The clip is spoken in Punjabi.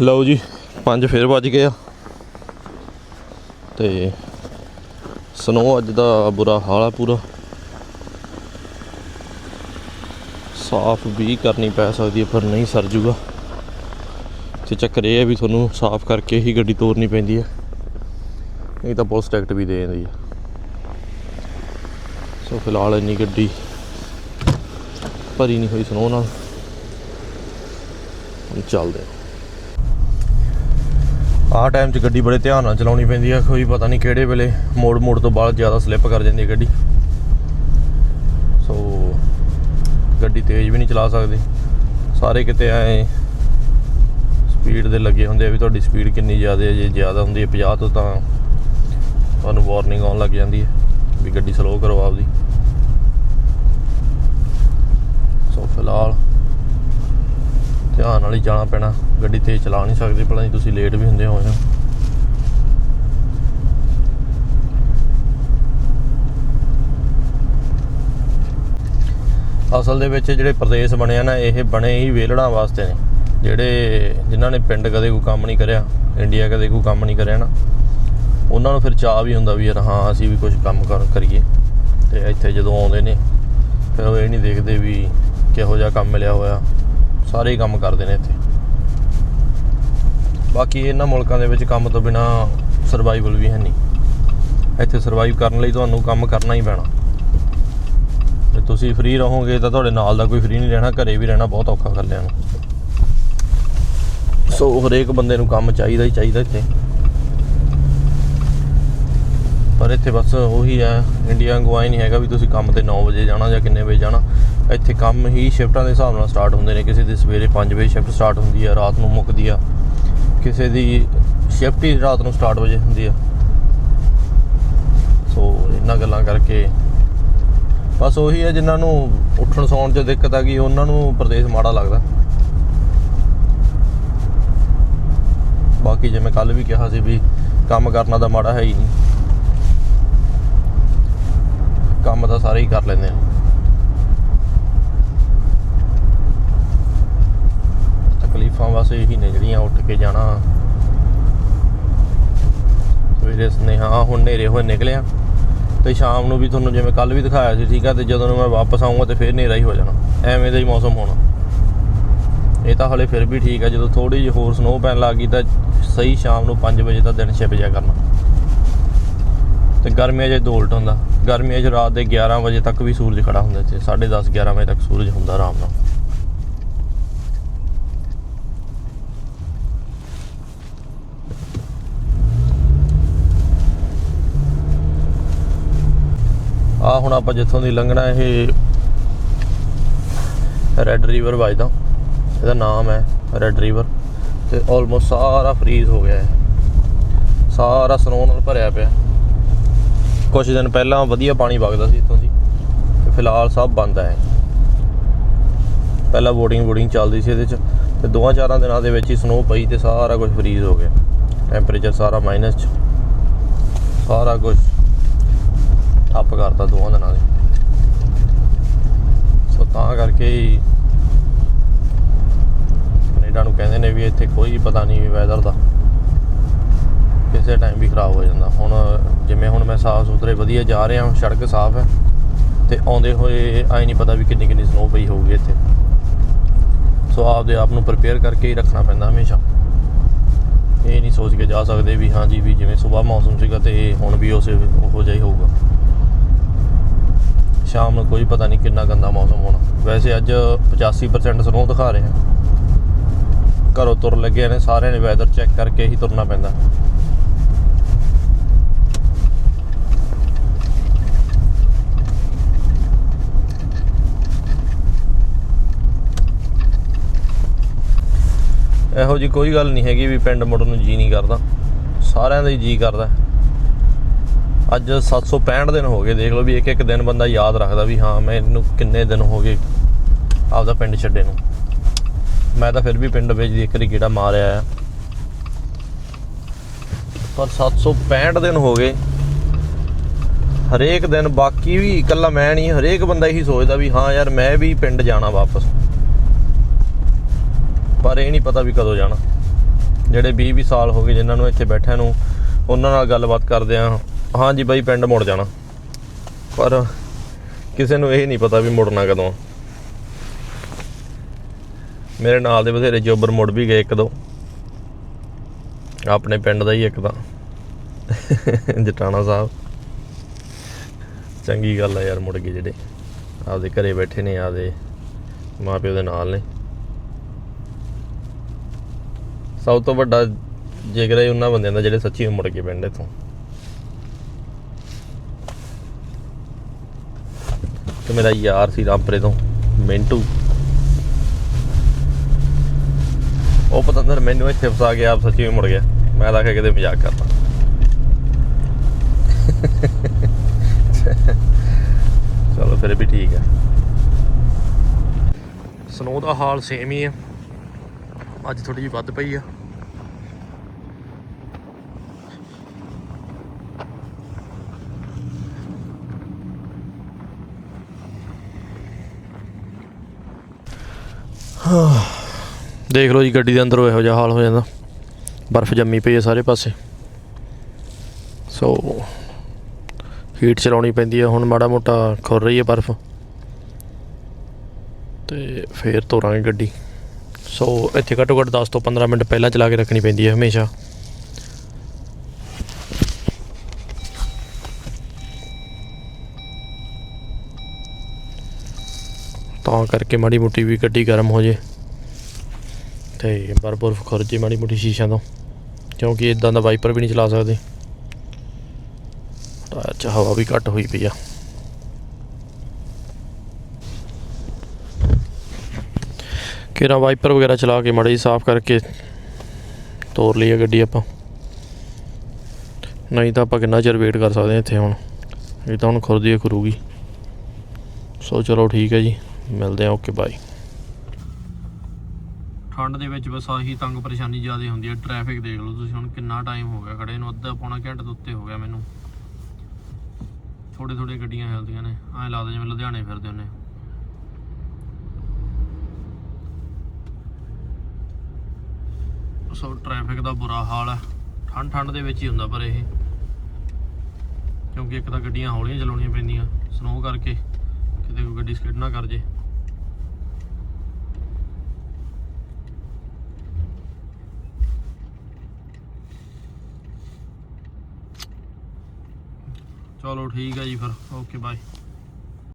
ਲਓ ਜੀ, ਪੰਜ ਫੇਰ ਵੱਜ ਗਏ ਆ। ਤੇ ਸਨੋ ਅੱਜ ਦਾ ਬੁਰਾ ਹਾਲ ਆ ਪੂਰਾ। ਸਾਫ਼ ਵੀ ਕਰਨੀ ਪੈ ਸਕਦੀ ਹੈ ਪਰ ਨਹੀਂ ਸਰ ਜੂਗਾ। ਤੇ ਚੱਕਰ ਇਹ ਹੈ ਵੀ ਤੁਹਾਨੂੰ ਸਾਫ਼ ਕਰਕੇ ਹੀ ਗੱਡੀ ਤੋਰਨੀ ਪੈਂਦੀ ਹੈ ਨਹੀਂ ਤਾਂ ਪੁਲਿਸ ਟਿਕਟ ਵੀ ਦੇ ਦਿੰਦੀ ਹੈ ਸੋ ਫਿਲਹਾਲ ਇੰਨੀ ਗੱਡੀ ਭਰੀ ਨਹੀਂ ਹੋਈ ਸਨੋ ਨਾਲ। ਹੁਣ ਚੱਲਦੇ ਹਾਂ ਆਹ ਟਾਈਮ 'ਚ ਗੱਡੀ ਬੜੇ ਧਿਆਨ ਨਾਲ ਚਲਾਉਣੀ ਪੈਂਦੀ ਆ, ਕੋਈ ਪਤਾ ਨਹੀਂ ਕਿਹੜੇ ਵੇਲੇ ਮੋੜ ਮੋੜ ਤੋਂ ਬਾਅਦ ਜ਼ਿਆਦਾ ਸਲਿੱਪ ਕਰ ਜਾਂਦੀ ਹੈ ਗੱਡੀ। ਸੋ ਗੱਡੀ ਤੇਜ਼ ਵੀ ਨਹੀਂ ਚਲਾ ਸਕਦੇ। ਸਾਰੇ ਕਿਤੇ ਐ ਸਪੀਡ ਦੇ ਲੱਗੇ ਹੁੰਦੇ ਆ ਵੀ ਤੁਹਾਡੀ ਸਪੀਡ ਕਿੰਨੀ ਜ਼ਿਆਦਾ ਹੈ, ਜੇ ਜ਼ਿਆਦਾ ਹੁੰਦੀ ਹੈ 50 ਤੋਂ ਤਾਂ ਤੁਹਾਨੂੰ ਵਾਰਨਿੰਗ ਆਉਣ ਲੱਗ ਜਾਂਦੀ ਹੈ ਵੀ ਗੱਡੀ ਸਲੋ ਕਰੋ ਆਪਦੀ। ਸੋ ਫਿਲਹਾਲ ਧਿਆਨ ਨਾਲ ਹੀ ਜਾਣਾ ਪੈਣਾ। ਗੱਡੀ ਤੇਜ਼ ਚਲਾ ਨਹੀਂ ਸਕਦੇ ਭਲਾ ਨਹੀਂ ਤੁਸੀਂ ਲੇਟ ਵੀ ਹੁੰਦੇ ਹੋ ਜਾਂ ਅਸਲ ਦੇ ਵਿੱਚ ਜਿਹੜੇ ਪ੍ਰਦੇਸ਼ ਬਣੇ ਆ ਨਾ, ਇਹ ਬਣੇ ਹੀ ਵੇਲੜਾਂ ਵਾਸਤੇ ਨੇ। ਜਿਹੜੇ ਜਿਨ੍ਹਾਂ ਨੇ ਪਿੰਡ ਕਦੇ ਕੋਈ ਕੰਮ ਨਹੀਂ ਕਰਿਆ, ਇੰਡੀਆ ਕਦੇ ਕੋਈ ਕੰਮ ਨਹੀਂ ਕਰਿਆ ਨਾ, ਉਹਨਾਂ ਨੂੰ ਫਿਰ ਚਾਹ ਵੀ ਹੁੰਦਾ ਵੀ ਯਾਰ ਹਾਂ, ਅਸੀਂ ਵੀ ਕੁਝ ਕੰਮ ਕਰ, ਕਰੀਏ। ਤੇ ਇੱਥੇ ਜਦੋਂ ਆਉਂਦੇ ਨੇ, ਫਿਰ ਉਹ ਇਹ ਨਹੀਂ ਦੇਖਦੇ ਵੀ ਕਿਹੋ ਜਿਹਾ ਕੰਮ ਮਿਲਿਆ ਹੋਇਆ। ਸਾਰੇ ਕੰਮ ਕਰਦੇ ਨੇ ਇੱਥੇ। ਬਾਕੀ ਇਹਨਾਂ ਮੁਲਕਾਂ ਦੇ ਵਿੱਚ ਕੰਮ ਤੋਂ ਬਿਨਾ ਸਰਵਾਈਵਲ ਵੀ ਹੈ ਨਹੀਂ। ਇੱਥੇ ਸਰਵਾਈਵ ਕਰਨ ਲਈ ਤੁਹਾਨੂੰ ਕੰਮ ਕਰਨਾ ਹੀ ਪੈਣਾ। ਜੇ ਤੁਸੀਂ ਫ੍ਰੀ ਰਹੋਗੇ ਤਾਂ ਤੁਹਾਡੇ ਨਾਲ ਦਾ ਕੋਈ ਫ੍ਰੀ ਨਹੀਂ ਰਹਿਣਾ, ਘਰੇ ਵੀ ਰਹਿਣਾ ਬਹੁਤ ਔਖਾ ਕਰ ਲਿਆ ਨੂੰ ਸੋ ਹਰੇਕ ਬੰਦੇ ਨੂੰ ਕੰਮ ਚਾਹੀਦਾ ਹੀ ਚਾਹੀਦਾ ਇੱਥੇ। ਪਰ ਇੱਥੇ ਬਸ ਉਹੀ ਹੈ ਇੰਡੀਆ ਵਾਂਗੂ ਆਈ ਨਹੀਂ ਹੈਗਾ ਵੀ ਤੁਸੀਂ ਕੰਮ ਤੇ 9 ਵਜੇ ਜਾਣਾ ਜਾਂ ਕਿੰਨੇ ਵਜੇ ਜਾਣਾ। ਇੱਥੇ ਕੰਮ ਹੀ ਸ਼ਿਫਟਾਂ ਦੇ ਹਿਸਾਬ ਨਾਲ ਸਟਾਰਟ ਹੁੰਦੇ ਨੇ। ਕਿਸੇ ਦੀ ਸਵੇਰੇ 5 ਵਜੇ ਸ਼ਿਫਟ ਸਟਾਰਟ ਹੁੰਦੀ ਆ, ਰਾਤ ਨੂੰ ਮੁੱਕਦੀ ਆ। ਕਿਸੇ ਦੀ ਸ਼ਿਫਟ ਹੀ ਰਾਤ ਨੂੰ ਸਟਾਰਟ ਵਜੇ ਹੁੰਦੀ ਆ। ਸੋ ਇਹਨਾਂ ਗੱਲਾਂ ਕਰਕੇ ਬਸ ਉਹੀ ਹੈ ਜਿਨ੍ਹਾਂ ਨੂੰ ਉੱਠਣ ਸੌਣ 'ਚ ਦਿੱਕਤ ਆ ਗਈ, ਉਹਨਾਂ ਨੂੰ ਪ੍ਰਦੇਸ਼ ਮਾੜਾ ਲੱਗਦਾ। ਬਾਕੀ ਜਿਵੇਂ ਕੱਲ ਵੀ ਕਿਹਾ ਸੀ ਵੀ ਕੰਮ ਕਰਨਾ ਤਾਂ ਮਾੜਾ ਹੈ ਹੀ ਨਹੀਂ। ਕੰਮ ਤਾਂ ਸਾਰੇ ਹੀ ਕਰ ਲੈਂਦੇ ਆ। ਬਸ ਇਹੀ ਨੇ ਜਿਹੜੀਆਂ ਉੱਠ ਕੇ ਜਾਣਾ। ਸਵੇਰੇ ਸੁਨੇਹਾ ਹੁਣ ਨੇਰੇ ਹੋਏ ਨਿਕਲਿਆ। ਤੇ ਸ਼ਾਮ ਨੂੰ ਵੀ ਤੁਹਾਨੂੰ ਜਿਵੇਂ ਕੱਲ ਵੀ ਦਿਖਾਇਆ ਸੀ, ਠੀਕ ਆ, ਤੇ ਜਦੋਂ ਮੈਂ ਵਾਪਸ ਆਉਂਗਾ ਤੇ ਫਿਰ ਹਨੇਰਾ ਹੀ ਹੋ ਜਾਣਾ। ਐਵੇਂ ਦਾ ਹੀ ਮੌਸਮ ਹੋਣਾ। ਇਹ ਤਾਂ ਹਲੇ ਫਿਰ ਵੀ ਠੀਕ ਆ, ਜਦੋਂ ਥੋੜੀ ਜਿਹੀ ਹੋਰ ਸਨੋ ਪੈਣ ਲੱਗ ਗਈ ਤਾਂ ਸਹੀ ਸ਼ਾਮ ਨੂੰ 5 ਵਜੇ ਦਾ ਦਿਨ ਛਿਪ ਜਾ ਕਰਨਾ। ਤੇ ਗਰਮੀਆਂ 'ਚ ਦੋ ਉਲਟ ਹੁੰਦਾ। ਗਰਮੀਆਂ 'ਚ ਰਾਤ ਦੇ 11 ਵਜੇ ਤੱਕ ਵੀ ਸੂਰਜ ਖੜਾ ਹੁੰਦਾ ਇੱਥੇ 10:30 11 ਵਜੇ ਤੱਕ ਸੂਰਜ ਹੁੰਦਾ ਆਰਾਮ ਨਾਲ। ਹੁਣ ਆਪਾਂ ਜਿੱਥੋਂ ਦੀ ਲੰਘਣਾ ਇਹ ਰੈੱਡ ਰਿਵਰ ਵੱਜਦਾ। ਇਹਦਾ ਨਾਮ ਹੈ ਰੈੱਡ ਰਿਵਰ ਤੇ ਆਲਮੋਸਟ ਸਾਰਾ ਫਰੀਜ਼ ਹੋ ਗਿਆ ਹੈ ਸਾਰਾ ਸਨੋ ਨਾਲ ਭਰਿਆ ਪਿਆ। ਕੁਝ ਦਿਨ ਪਹਿਲਾਂ ਵਧੀਆ ਪਾਣੀ ਵਗਦਾ ਸੀ ਇੱਥੋਂ ਦੀ ਤੇ ਫਿਲਹਾਲ ਸਭ ਬੰਦ ਹੈ। ਪਹਿਲਾਂ ਬੋਟਿੰਗ ਬੋਟਿੰਗ ਚੱਲਦੀ ਸੀ ਇਹਦੇ ਚ ਤੇ ਦੋਵਾਂ ਚਾਰਾਂ ਦਿਨਾਂ ਦੇ ਵਿੱਚ ਹੀ ਸਨੋ ਪਈ ਤੇ ਸਾਰਾ ਕੁਝ ਫਰੀਜ਼ ਹੋ ਗਿਆ। ਟੈਂਪਰੇਚਰ ਸਾਰਾ ਮਾਈਨਸ ਚ। ਸਾਰਾ ਕੁਝ ਠੱਪ ਕਰਤਾ ਦੋਵਾਂ ਦਿਨਾਂ ਦੇ। ਸੋ ਤਾਂ ਕਰਕੇ ਹੀ ਕੈਨੇਡਾ ਨੂੰ ਕਹਿੰਦੇ ਨੇ ਵੀ ਇੱਥੇ ਕੋਈ ਪਤਾ ਨਹੀਂ ਵੈਦਰ ਦਾ। ਕਿਸੇ ਟਾਈਮ ਵੀ ਖਰਾਬ ਹੋ ਜਾਂਦਾ। ਹੁਣ ਜਿਵੇਂ ਹੁਣ ਮੈਂ ਸਾਫ਼ ਸੁਥਰੇ ਵਧੀਆ ਜਾ ਰਿਹਾ ਹਾਂ, ਸੜਕ ਸਾਫ਼ ਹੈ ਤੇ ਆਉਂਦੇ ਹੋਏ ਆਈ ਨਹੀਂ ਪਤਾ ਵੀ ਕਿੰਨੀ ਕਿੰਨੀ ਸਨੋ ਪਈ ਹੋਊਗੀ ਇੱਥੇ। ਸੋ ਆਪਦੇ ਆਪ ਨੂੰ ਪ੍ਰਪੇਅਰ ਕਰਕੇ ਹੀ ਰੱਖਣਾ ਪੈਂਦਾ ਹਮੇਸ਼ਾ। ਇਹ ਨਹੀਂ ਸੋਚ ਕੇ ਜਾ ਸਕਦੇ ਵੀ ਹਾਂਜੀ ਵੀ ਜਿਵੇਂ ਸਵੇਰ ਮੌਸਮ ਸੀਗਾ ਤੇ ਹੁਣ ਵੀ ਉਸੇ ਉਹੋ ਜਿਹਾ ਹੀ ਹੋਊਗਾ। ਸ਼ਾਮ ਨੂੰ ਕੋਈ ਪਤਾ ਨਹੀਂ ਕਿੰਨਾ ਗੰਦਾ ਮੌਸਮ ਹੋਣਾ। ਵੈਸੇ ਅੱਜ 85% ਸਨੋ ਦਿਖਾ ਰਹੇ ਆ ਘਰੋਂ ਤੁਰ ਲੱਗੇ ਨੇ, ਸਾਰਿਆਂ ਨੇ ਵੈਦਰ ਚੈੱਕ ਕਰਕੇ ਹੀ ਤੁਰਨਾ ਪੈਂਦਾ। ਇਹੋ ਜੀ ਕੋਈ ਗੱਲ ਨਹੀਂ ਹੈਗੀ ਵੀ ਪਿੰਡ ਮੁੜਨ ਨੂੰ ਜੀ ਨਹੀਂ ਕਰਦਾ। ਸਾਰਿਆਂ ਦਾ ਹੀ ਜੀ ਕਰਦਾ। ਅੱਜ 765 ਦਿਨ ਹੋ ਗਏ, ਦੇਖ ਲਓ ਵੀ ਇੱਕ ਇੱਕ ਦਿਨ ਬੰਦਾ ਯਾਦ ਰੱਖਦਾ ਵੀ ਹਾਂ ਮੈਨੂੰ ਕਿੰਨੇ ਦਿਨ ਹੋ ਗਏ ਆਪਦਾ ਪਿੰਡ ਛੱਡੇ ਨੂੰ। ਮੈਂ ਤਾਂ ਫਿਰ ਵੀ ਪਿੰਡ ਵਿੱਚ ਇੱਕ ਵਾਰੀ ਗੇੜਾ ਮਾਰਿਆ ਆ। ਪਰ 765 ਦਿਨ ਹੋ ਗਏ। ਹਰੇਕ ਦਿਨ ਬਾਕੀ ਵੀ ਇਕੱਲਾ ਮੈਂ ਨਹੀਂ, ਹਰੇਕ ਬੰਦਾ ਇਹੀ ਸੋਚਦਾ ਵੀ ਹਾਂ ਯਾਰ ਮੈਂ ਵੀ ਪਿੰਡ ਜਾਣਾ ਵਾਪਸ। ਪਰ ਇਹ ਨਹੀਂ ਪਤਾ ਵੀ ਕਦੋਂ ਜਾਣਾ। ਜਿਹੜੇ 20 20 ਸਾਲ ਹੋ ਗਏ ਜਿਨ੍ਹਾਂ ਨੂੰ ਇੱਥੇ ਬੈਠਿਆਂ ਨੂੰ, ਉਹਨਾਂ ਨਾਲ ਗੱਲਬਾਤ ਕਰਦੇ ਆ। ਹਾਂਜੀ ਬਾਈ, ਪਿੰਡ ਮੁੜ ਜਾਣਾ। ਪਰ ਕਿਸੇ ਨੂੰ ਇਹ ਨਹੀਂ ਪਤਾ ਵੀ ਮੁੜਨਾ ਕਦੋਂ ਮੇਰੇ ਨਾਲ ਦੇ ਬਥੇਰੇ ਜੋਬਰ ਮੁੜ ਵੀ ਗਏ ਇੱਕ ਦੋ। ਆਪਣੇ ਪਿੰਡ ਦਾ ਹੀ ਇੱਕ ਤਾਂ। ਜਟਾਣਾ ਸਾਹਿਬ। ਚੰਗੀ ਗੱਲ ਆ ਯਾਰ, ਮੁੜ ਗਏ ਜਿਹੜੇ। ਆਪਦੇ ਘਰੇ ਬੈਠੇ ਨੇ, ਆਪਦੇ ਮਾਪਿਓ ਦੇ ਨਾਲ ਨੇ। ਸਭ ਤੋਂ ਵੱਡਾ ਜਿਗਰ ਹੈ ਉਹਨਾਂ ਬੰਦਿਆਂ ਦਾ ਜਿਹੜੇ ਸੱਚੀ ਮੁੜ ਕੇ ਪਿੰਡ ਇਥੋਂ। ਤੇ ਮੇਰਾ ਯਾਰ ਸੀ ਰਾਮਪੁਰੇ ਤੋਂ, ਮਿੰਟੂ। ਉਹ ਪਤੰਦਰ ਮੈਨੂੰ ਇੱਥੇ ਫਸਾ ਗਿਆ ਆਪ ਸੱਚੀ ਮੁੜ ਗਿਆ। ਮੈਂ ਤਾਂ ਆਖਿਆ ਕਿਤੇ ਮਜ਼ਾਕ ਕਰਦਾ। ਚਲੋ ਫਿਰ ਵੀ ਠੀਕ ਹੈ ਸਨੋ ਦਾ ਹਾਲ ਸੇਮ ਹੀ ਹੈ ਅੱਜ ਥੋੜੀ ਜਿਹੀ ਵੱਧ ਪਈ ਆ। ਦੇਖ ਲਓ ਜੀ, ਗੱਡੀ ਦੇ ਅੰਦਰੋਂ ਇਹੋ ਜਿਹਾ ਹਾਲ ਹੋ ਜਾਂਦਾ। ਬਰਫ਼ ਜੰਮੀ ਪਈ ਹੈ ਸਾਰੇ ਪਾਸੇ। ਸੋ ਹੀਟ ਚਲਾਉਣੀ ਪੈਂਦੀ ਹੈ, ਹੁਣ ਮਾੜਾ ਮੋਟਾ ਖੁਰ ਰਹੀ ਹੈ ਬਰਫ਼। ਤੇ ਫੇਰ ਤੋਰਾਂਗੇ ਗੱਡੀ। ਸੋ ਇੱਥੇ ਘੱਟੋ ਘੱਟ 10 ਤੋਂ 15 ਮਿੰਟ ਪਹਿਲਾਂ ਚਲਾ ਕੇ ਰੱਖਣੀ ਪੈਂਦੀ ਹੈ ਹਮੇਸ਼ਾ। ਤਾਂ ਕਰਕੇ ਮਾੜੀ ਮੋਟੀ ਵੀ ਗੱਡੀ ਗਰਮ ਹੋ ਜੇ। ਤੇ ਬਰਫ ਬਰਫ ਖੁਰ ਜੇ ਮਾੜੀ ਮੋਟੀ ਸ਼ੀਸ਼ਿਆਂ ਤੋਂ, ਕਿਉਂਕਿ ਇਦਾਂ ਦਾ ਵਾਈਪਰ ਵੀ ਨਹੀਂ ਚਲਾ ਸਕਦੇ। ਟਾਇਰ 'ਚ ਹਵਾ ਵੀ ਘੱਟ ਹੋਈ ਪਈ ਆ। ਕਿਹੜਾ ਵਾਈਪਰ ਵਗੈਰਾ ਚਲਾ ਕੇ ਮਾੜੀ ਜਿਹੀ ਸਾਫ਼ ਕਰਕੇ ਤੋਰ ਲਈ ਆ ਗੱਡੀ ਆਪਾਂ। ਨਹੀਂ ਤਾਂ ਆਪਾਂ ਕਿੰਨਾ ਚਿਰ ਵੇਟ ਕਰ ਸਕਦੇ ਹਾਂ ਇੱਥੇ ਹੁਣ। ਇਹ ਤਾਂ ਹੁਣ ਖੁਰਦੀ ਖੁਰੂਗੀ। ਸੋ ਚਲੋ ਠੀਕ ਹੈ ਜੀ। ਮਿਲਦੇ ਆ ਓਕੇ ਬਾਏ ਠੰਡ ਦੇ ਵਿੱਚ ਬਸ ਆਹੀ ਤੰਗ ਪਰੇਸ਼ਾਨੀ ਜ਼ਿਆਦਾ ਹੁੰਦੀ ਹੈ ਟ੍ਰੈਫਿਕ ਦੇਖ ਲਓ ਤੁਸੀਂ, ਹੁਣ ਕਿੰਨਾ ਟਾਈਮ ਹੋ ਗਿਆ ਖੜੇ ਨੂੰ, ਅੱਧਾ ਪੌਣਾ ਘੰਟੇ ਤੋਂ ਉੱਤੇ ਹੋ ਗਿਆ ਮੈਨੂੰ। ਥੋੜੇ ਥੋੜੇ ਗੱਡੀਆਂ ਹਿਲਦੀਆਂ ਨੇ, ਐਂ ਲੱਗਦਾ ਜਿਵੇਂ ਲੁਧਿਆਣੇ ਫਿਰਦੇ ਹੁੰਨੇ ਸੋ ਟ੍ਰੈਫਿਕ ਦਾ ਬੁਰਾ ਹਾਲ ਹੈ ਠੰਡ ਠੰਡ ਦੇ ਵਿੱਚ ਹੀ ਹੁੰਦਾ ਪਰ ਇਹ। ਕਿਉਂਕਿ ਇੱਕ ਤਾਂ ਗੱਡੀਆਂ ਹੌਲੀਆਂ ਚਲਾਉਣੀਆਂ ਪੈਂਦੀਆਂ ਸਨੋ ਕਰਕੇ। ਗੱਡੀ ਸਕਿਡ ਨਾ ਕਰ ਜੇ। ਚਲੋ ਠੀਕ ਹੈ ਜੀ ਫਿਰ ਓਕੇ ਬਾਏ।